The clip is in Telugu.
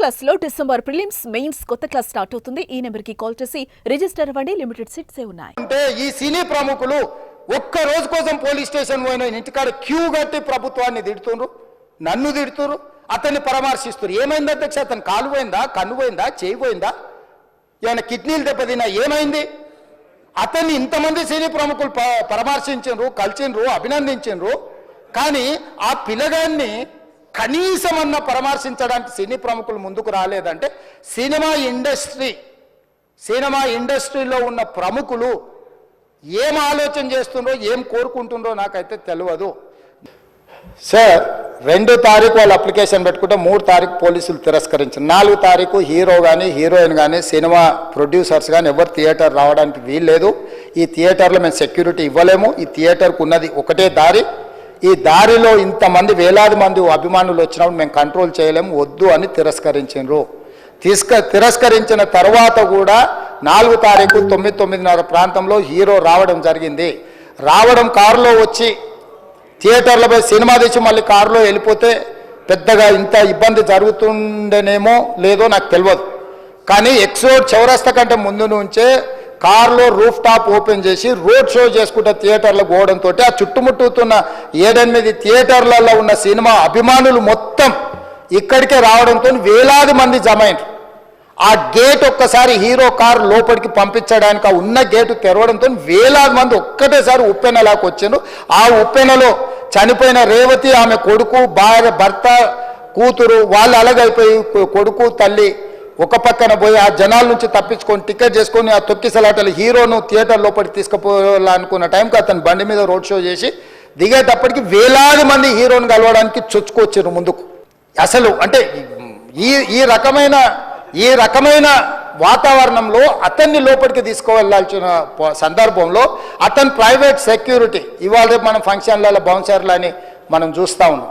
క్లాస్లో డిసెంబర్ ప్రిలిమ్స్ మెయిన్స్ కొత్త క్లాస్ స్టార్ట్ అవుతుంది. ఈ నెంబర్కి కాల్ చేసి రిజిస్టర్ అవ్వండి. లిమిటెడ్ సీట్సే ఉన్నాయి? అంటే ఈ సినీ ప్రముఖులు ఒక్క రోజు కోసం పోలీస్ స్టేషన్ పోయిన ఇంటికాడ క్యూ కట్టి ప్రభుత్వాన్ని తిడుతుండ్రు నన్ను తిడుతురు అతన్ని పరామర్శిస్తున్నారు ఏమైంది అధ్యక్ష? అతను కాలు పోయిందా కన్ను పోయిందా చేయి పోయిందా? ఏమైనా కిడ్నీలు దెబ్బతిన్నా ఏమైంది? అతన్ని ఇంతమంది సినీ ప్రముఖులు పరామర్శించు పరామర్శించిండ్రు కలిసిండ్రు అభినందించిండ్రు. కానీ ఆ పిల్లగాన్ని కనీసం అన్న పరామర్శించడానికి సినీ ప్రముఖులు ముందుకు రాలేదంటే సినిమా ఇండస్ట్రీ సినిమా ఇండస్ట్రీలో ఉన్న ప్రముఖులు ఏం ఆలోచన చేస్తుండ్రో ఏం కోరుకుంటుండ్రో నాకైతే తెలియదు సార్ రెండు తారీఖు వాళ్ళు అప్లికేషన్ పెట్టుకుంటే మూడు తారీఖు పోలీసులు తిరస్కరించారు. నాలుగు తారీఖు హీరో కానీ హీరోయిన్ కానీ సినిమా ప్రొడ్యూసర్స్ కానీ ఎవరు థియేటర్ రావడానికి వీల్లేదు. ఈ థియేటర్లో మేము సెక్యూరిటీ ఇవ్వలేము. ఈ థియేటర్కు ఉన్నది ఒకటే దారి. ఈ దారిలో ఇంతమంది వేలాది మంది అభిమానులు వచ్చినప్పుడు మేము కంట్రోల్ చేయలేము వద్దు అని తిరస్కరించారు తీసుక తిరస్కరించిన తర్వాత కూడా నాలుగు తారీఖు తొమ్మిది తొమ్మిదిన్నర ప్రాంతంలో హీరో రావడం జరిగింది. రావడం కారులో వచ్చి థియేటర్లపై సినిమా తీసి మళ్ళీ కారులో వెళ్ళిపోతే పెద్దగా ఇంత ఇబ్బంది జరుగుతుండేనేమో లేదో నాకు తెలియదు. కానీ ఎక్సోడ్ చౌరస్తా కంటే ముందు నుంచే కారులో రూఫ్ టాప్ ఓపెన్ చేసి రోడ్ షో చేసుకుంటే థియేటర్లకు పోవడంతో ఆ చుట్టుముట్టుతున్న ఏడెనిమిది థియేటర్లలో ఉన్న సినిమా అభిమానులు మొత్తం ఇక్కడికే రావడంతో వేలాది మంది జమ ఆ గేట్ ఒక్కసారి హీరో కార్ లోపలికి పంపించడానికి ఆ ఉన్న గేటు తెరవడంతో వేలాది మంది ఒక్కటేసారి ఉప్పెనలాకి వచ్చారు ఆ ఉప్పెనలో చనిపోయిన రేవతి ఆమె కొడుకు భార్య భర్త కూతురు వాళ్ళు అలాగైపోయి కొడుకు తల్లి ఒక పక్కన పోయి ఆ జనాల నుంచి తప్పించుకొని టికెట్ చేసుకొని ఆ తొక్కిసలాటలు హీరోను థియేటర్ లోపలికి తీసుకుపోవాలనుకున్న టైంకి అతను బండి మీద రోడ్ షో చేసి దిగేటప్పటికి వేలాది మంది హీరోని కలవడానికి చొచ్చుకొచ్చారు ముందుకు. అసలు అంటే ఈ ఈ రకమైన ఈ రకమైన వాతావరణంలో అతన్ని లోపలికి తీసుకువెళ్ళాల్సిన సందర్భంలో అతను ప్రైవేట్ సెక్యూరిటీ ఇవాళ రేపు మనం ఫంక్షన్లలో బౌన్సర్లు అని మనం చూస్తూ ఉన్నాం.